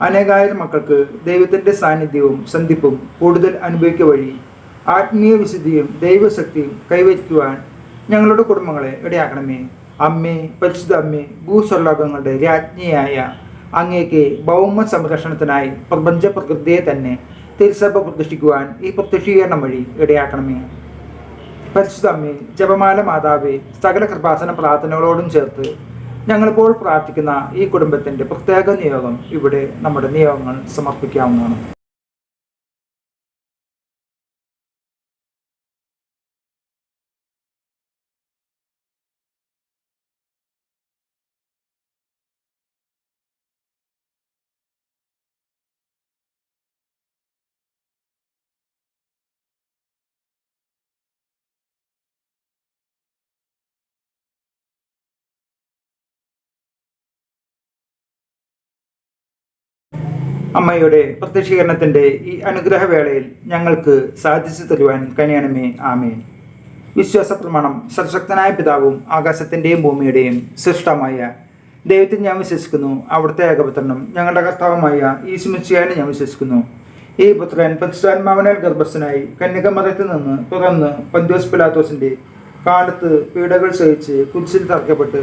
അനേകായിരം മക്കൾക്ക് ദൈവത്തിന്റെ സാന്നിധ്യവും സന്ധിപ്പും കൂടുതൽ അനുഭവിക്കുക വഴി ആത്മീയ വിശുദ്ധിയും ദൈവശക്തിയും കൈവരിക്കുവാൻ ഞങ്ങളുടെ കുടുംബങ്ങളെ ഇടയാക്കണമേ. അമ്മേ പരിശുദ്ധ അമ്മേ ഭൂസ്വർലോകങ്ങളുടെ രാജ്ഞിയായ അങ്ങേക്ക് ഭൗമ സംരക്ഷണത്തിനായി പ്രപഞ്ച പ്രകൃതിയെ തന്നെ തിരുസഭ പ്രതിഷ്ഠിക്കുവാൻ ഈ പ്രത്യക്ഷീകരണം വഴി ഇടയാക്കണമേ. പരിശുദ്ധ അമ്മേ ജപമാല മാതാവേ സകല കൃപാസന പ്രാർത്ഥനകളോടും ചേർത്ത് ഞങ്ങളിപ്പോൾ പ്രാർത്ഥിക്കുന്ന ഈ കുടുംബത്തിന്റെ പ്രത്യേക നിയോഗം ഇവിടെ നമ്മുടെ നിയോഗങ്ങൾ സമർപ്പിക്കാവുന്നതാണ്. അമ്മയുടെ പ്രത്യക്ഷീകരണത്തിന്റെ ഈ അനുഗ്രഹവേളയിൽ ഞങ്ങൾക്ക് സാധിച്ചു തരുവാൻ കനിയണമേ. ആമേ വിശ്വാസ പ്രമാണം സർശക്തനായ പിതാവും ആകാശത്തിന്റെയും ഭൂമിയുടെയും സൃഷ്ടമായ ദൈവത്തിൽ ഞാൻ വിശ്വസിക്കുന്നു. അവിടുത്തെ ഏകപുത്രനും ഞങ്ങളുടെ കർത്താവുമായ ഈ സുമിച്ചയായി ഞാൻ വിശ്വസിക്കുന്നു. ഈ പുത്രൻ പരിശുദ്ധാത്മാവനാൽ ഗർഭസ്ഥനായി കന്യകമതത്തിൽ നിന്ന് തുറന്ന് പന്ത്യോസ് പിലാത്തോസിന്റെ കാലത്ത് പീഡകൾ സഹിച്ച് കുരിശിൽ തറക്കപ്പെട്ട്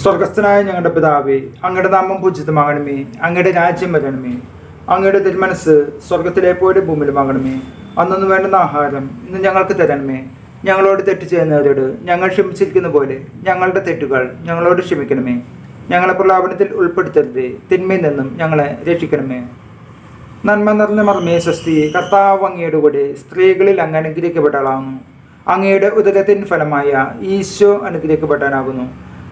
സ്വർഗസ്ഥനായ ഞങ്ങളുടെ പിതാവേ അങ്ങയുടെ നാമം പൂജിതമാകണമേ അങ്ങയുടെ രാജ്യം വരണമേ. അങ്ങയുടെ തിരുമനസ് സ്വർഗത്തിലെ പോലെ ഭൂമിയിലുമാകണമേ അന്നൊന്നു വേണ്ടുന്ന ആഹാരം ഇന്ന് ഞങ്ങൾക്ക് തരണമേ. ഞങ്ങളോട് തെറ്റ് ചെയ്യുന്നവരോട് ഞങ്ങൾ ക്ഷമിച്ചിരിക്കുന്ന പോലെ ഞങ്ങളുടെ തെറ്റുകൾ ഞങ്ങളോട് ക്ഷമിക്കണമേ. ഞങ്ങളെ പ്രലാപനത്തിൽ ഉൾപ്പെടുത്തരുത് തിന്മയിൽ നിന്നും ഞങ്ങളെ രക്ഷിക്കണമേ. നന്മ നിറഞ്ഞ മർമ്മേ സ്വസ്തി കർത്താവ് അങ്ങയുടെ കൂടെ സ്ത്രീകളിൽ അങ്ങ് അനുഗ്രഹിക്കപ്പെട്ടാളാകുന്നു അങ്ങയുടെ ഉദരത്തിൻ ഫലമായ ഈശോ അനുഗ്രഹിക്കപ്പെടാനാകുന്നു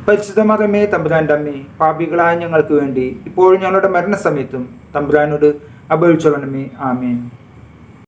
പരിശുദ്ധ മറമേ തമ്പുരാന്റെ അമ്മേ പാപികളായ ഞങ്ങൾക്ക് വേണ്ടി ഇപ്പോഴും ഞങ്ങളുടെ മരണസമയത്തും തമ്പുരാനോട് അപേക്ഷിച്ചോളണമേ ആമേൻ.